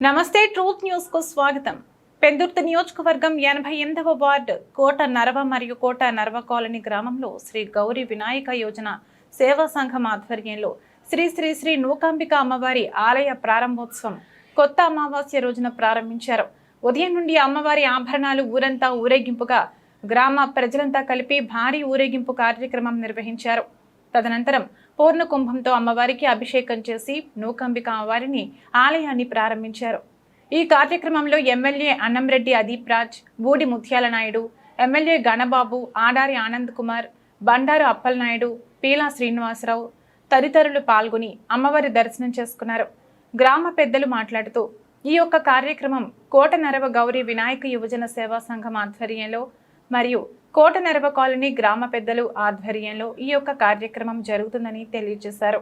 నమస్తే ట్రూత్ న్యూస్కు స్వాగతం. పెందుర్తి నియోజకవర్గం ఎనభై ఎనిమిదవ వార్డు కోట నరవ మరియు కోట నరవ కాలనీ గ్రామంలో శ్రీ గౌరీ వినాయక యోజన సేవా సంఘం ఆధ్వర్యంలో శ్రీ శ్రీ శ్రీ నూకాంబిక అమ్మవారి ఆలయ ప్రారంభోత్సవం కొత్త అమావాస్య రోజున ప్రారంభించారు. ఉదయం నుండి అమ్మవారి ఆభరణాలు ఊరంతా ఊరేగింపుగా గ్రామ ప్రజలంతా కలిపి భారీ ఊరేగింపు కార్యక్రమం నిర్వహించారు. తదనంతరం పూర్ణ కుంభంతో అమ్మవారికి అభిషేకం చేసి నూకంబిక అమ్మవారిని ఆలయాన్ని ప్రారంభించారు. ఈ కార్యక్రమంలో ఎమ్మెల్యే అన్నంరెడ్డి అదీప్ రాజ్ బూడి ముత్యాల నాయుడు ఎమ్మెల్యే గణబాబు ఆడారి ఆనంద్ కుమార్ బండారు అప్పలనాయుడు పీలా శ్రీనివాసరావు తదితరులు పాల్గొని అమ్మవారి దర్శనం చేసుకున్నారు. గ్రామ పెద్దలు మాట్లాడుతూ ఈ యొక్క కార్యక్రమం కోట నరవ గౌరీ వినాయక యువజన సేవా సంఘం ఆధ్వర్యంలో మరియు కోటనరవ కాలనీ గ్రామ పెద్దలు ఆధ్వర్యంలో ఈ యొక్క కార్యక్రమం జరుగుతుందని తెలియజేశారు.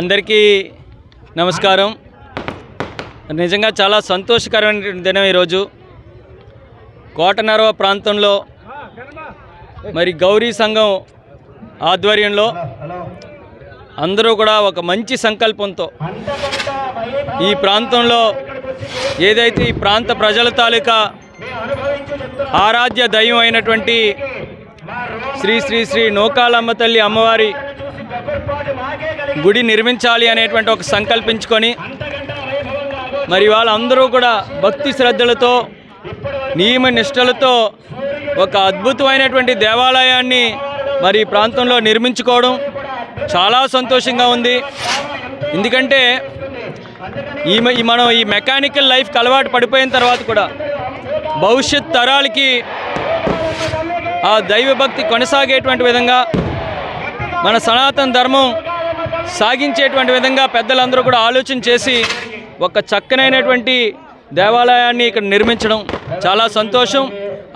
అందరికీ నమస్కారం. నిజంగా చాలా సంతోషకరమైన దినం ఈరోజు. కోటనరవ ప్రాంతంలో మరి గౌరీ సంఘం ఆధ్వర్యంలో అందరూ కూడా ఒక మంచి సంకల్పంతో ఈ ప్రాంతంలో ఏదైతే ఈ ప్రాంత ప్రజల తాలూకా ఆరాధ్య దైవం అయినటువంటి శ్రీ శ్రీ శ్రీ నూకాలమ్మ తల్లి అమ్మవారి గుడి నిర్మించాలి అనేటువంటి ఒక సంకల్పించుకొని మరి వాళ్ళందరూ కూడా భక్తి శ్రద్ధలతో నియమ నిష్టలతో ఒక అద్భుతమైనటువంటి దేవాలయాన్ని మరి ప్రాంతంలో నిర్మించుకోవడం చాలా సంతోషంగా ఉంది. ఎందుకంటే ఈ మనం ఈ మెకానికల్ లైఫ్కి అలవాటు పడిపోయిన తర్వాత కూడా భవిష్యత్ తరాలకి ఆ దైవభక్తి కొనసాగేటువంటి విధంగా మన సనాతన ధర్మం సాగించేటువంటి విధంగా పెద్దలందరూ కూడా ఆలోచన చేసి ఒక చక్కనైనటువంటి దేవాలయాన్ని ఇక్కడ నిర్మించడం చాలా సంతోషం.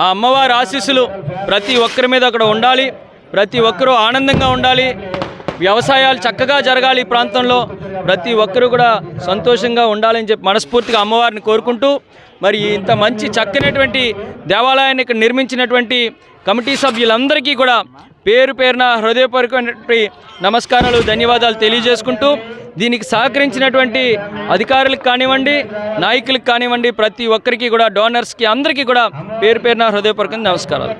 ఆ అమ్మవారి ఆశీస్సులు ప్రతి ఒక్కరి మీద అక్కడ ఉండాలి. ప్రతి ఒక్కరూ ఆనందంగా ఉండాలి. వ్యవసాయాలు చక్కగా జరగాలి ఈ ప్రాంతంలో. ప్రతి ఒక్కరూ కూడా సంతోషంగా ఉండాలని చెప్పి మనస్ఫూర్తిగా అమ్మవారిని కోరుకుంటూ మరి ఇంత మంచి చక్కనటువంటి దేవాలయాన్ని ఇక్కడ నిర్మించినటువంటి కమిటీ సభ్యులందరికీ కూడా పేరు పేరున హృదయపూర్వకమైనటువంటి నమస్కారాలు ధన్యవాదాలు తెలియజేసుకుంటూ దీనికి సహకరించినటువంటి అధికారులకు కానివ్వండి నాయకులకు కానివ్వండి ప్రతి ఒక్కరికి కూడా డోనర్స్కి అందరికీ కూడా పేరు పేరున హృదయపూర్వక నమస్కారాలు.